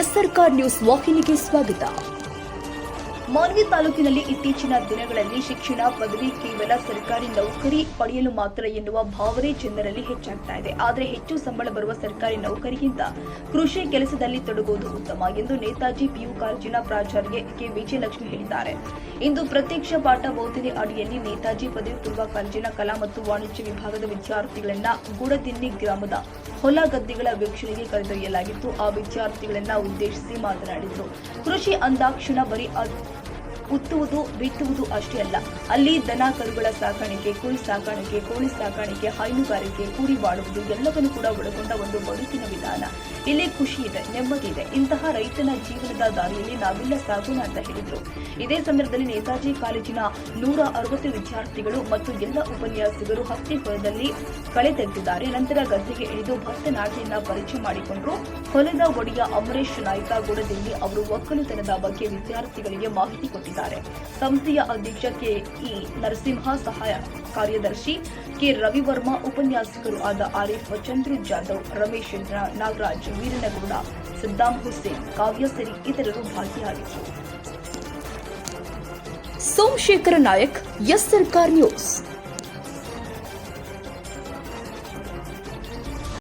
S Sarkar news ವಾಹಿನಿಗೆ ಸ್ವಾಗತ. ಮಾನ್ವಿ ತಾಲೂಕಿನಲ್ಲಿ ಇತ್ತೀಚಿನ ದಿನಗಳಲ್ಲಿ ಶಿಕ್ಷಣ ಪದವಿ ಕೇವಲ ಸರ್ಕಾರಿ ನೌಕರಿ ಪಡೆಯಲು ಮಾತ್ರ ಎನ್ನುವ ಭಾವನೆ ಜನರಲ್ಲಿ ಹೆಚ್ಚಾಗ್ತಾ ಇದೆ. ಆದರೆ ಹೆಚ್ಚು ಸಂಬಳ ಬರುವ ಸರ್ಕಾರಿ ನೌಕರಿಗಿಂತ ಕೃಷಿ ಕೆಲಸದಲ್ಲಿ ತೊಡಗುವುದು ಉತ್ತಮ ಎಂದು ನೇತಾಜಿ ಪಿಯು ಕಾಲೇಜಿನ ಪ್ರಾಚಾರ್ಯ ಕೆ. ವಿಜಯಲಕ್ಷ್ಮಿ ಹೇಳಿದ್ದಾರೆ. ಇಂದು ಪ್ರತ್ಯಕ್ಷ ಪಾಠ ಬೋಧನೆ ಅಡಿಯಲ್ಲಿ ನೇತಾಜಿ ಪದವಿ ಪೂರ್ವ ಕಾಲೇಜಿನ ಕಲಾ ಮತ್ತು ವಾಣಿಜ್ಯ ವಿಭಾಗದ ವಿದ್ಯಾರ್ಥಿಗಳನ್ನ ಗೂಡದಿನ್ನಿ ಗ್ರಾಮದ ಹೊಲ ಗದ್ದೆಗಳ ವೀಕ್ಷಣೆಗೆ ಕರೆದೊಯ್ಯಲಾಗಿತ್ತು. ಆ ವಿದ್ಯಾರ್ಥಿಗಳನ್ನ ಉದ್ದೇಶಿಸಿ ಮಾತನಾಡಿದರು. ಕೃಷಿ ಅಂದಾಕ್ಷಣ ಬರೀ ಉತ್ತುವುದು ಬಿತ್ತುವುದು ಅಷ್ಟೇ ಅಲ್ಲ. ಅಲ್ಲಿ ದನ ಕರುಗಳ ಸಾಕಾಣಿಕೆ ಕುರಿ ಸಾಕಾಣಿಕೆ, ಕೋಳಿ ಸಾಕಾಣಿಕೆ, ಹೈನುಗಾರಿಕೆ, ಕೂಡಿ ಮಾಡುವುದು ಎಲ್ಲವನ್ನು ಕೂಡ ಒಳಗೊಂಡ ಒಂದು ಬದುಕಿನ ವಿಧಾನ. ಇಲ್ಲಿ ಖುಷಿ ಇದೆ, ನೆಮ್ಮದಿ ಇದೆ. ಇಂತಹ ರೈತನ ಜೀವನದ ದಾರಿಯಲ್ಲಿ ನಾವೆಲ್ಲ ಸಾಗೋಣ ಅಂತ ಹೇಳಿದ್ರು. ಇದೇ ಸಂದರ್ಭದಲ್ಲಿ ನೇತಾಜಿ ಕಾಲೇಜಿನ ನೂರ ಅರವತ್ತು ವಿದ್ಯಾರ್ಥಿಗಳು ಮತ್ತು ಎಲ್ಲ ಉಪನ್ಯಾಸಕರು ಹತ್ತಿ ಹೊಲದಲ್ಲಿ ಕಳೆ ತೆಗೆದಿದ್ದಾರೆ. ನಂತರ ಗದ್ದೆಗೆ ಇಳಿದು ಭತ್ತ ನಾಟಿಯನ್ನ ಪರಿಚಯ ಮಾಡಿಕೊಂಡ್ರು. ಹೊಲದ ಒಡೆಯ ಅಮರೇಶ್ ನಾಯ್ಕ ಗುಡದಲ್ಲಿ ಅವರು ಒಕ್ಕಲುತನದ ಬಗ್ಗೆ ವಿದ್ಯಾರ್ಥಿಗಳಿಗೆ ಮಾಹಿತಿ ಕೊಟ್ಟಿದ್ದಾರೆ. ಸಂಸ್ಥೆಯ ಅಧ್ಯಕ್ಷ ಕೆ ಇ ನರಸಿಂಹ ಸಹಾಯ ಕಾರ್ಯದರ್ಶಿ ಕೆ ರವಿವರ್ಮ ಉಪನ್ಯಾಸಕರು ಆದ ಆರಿಫ್ ಚಂದ್ರು ಜಾಧವ್ ರಮೇಶ್ ನ- ನಾಗರಾಜ್ ವೀರನಗೌಡ ಸದ್ದಾಂ ಹುಸೇನ್ ಕಾವ್ಯ ಸರಿ ಇತರರು ಭಾಗಿಯಾಗಿದ್ದರು ಸೋಮಶೇಖರ ನಾಯಕ್ ಎಸ್ ಸರ್ಕಾರ್ ನ್ಯೂಸ್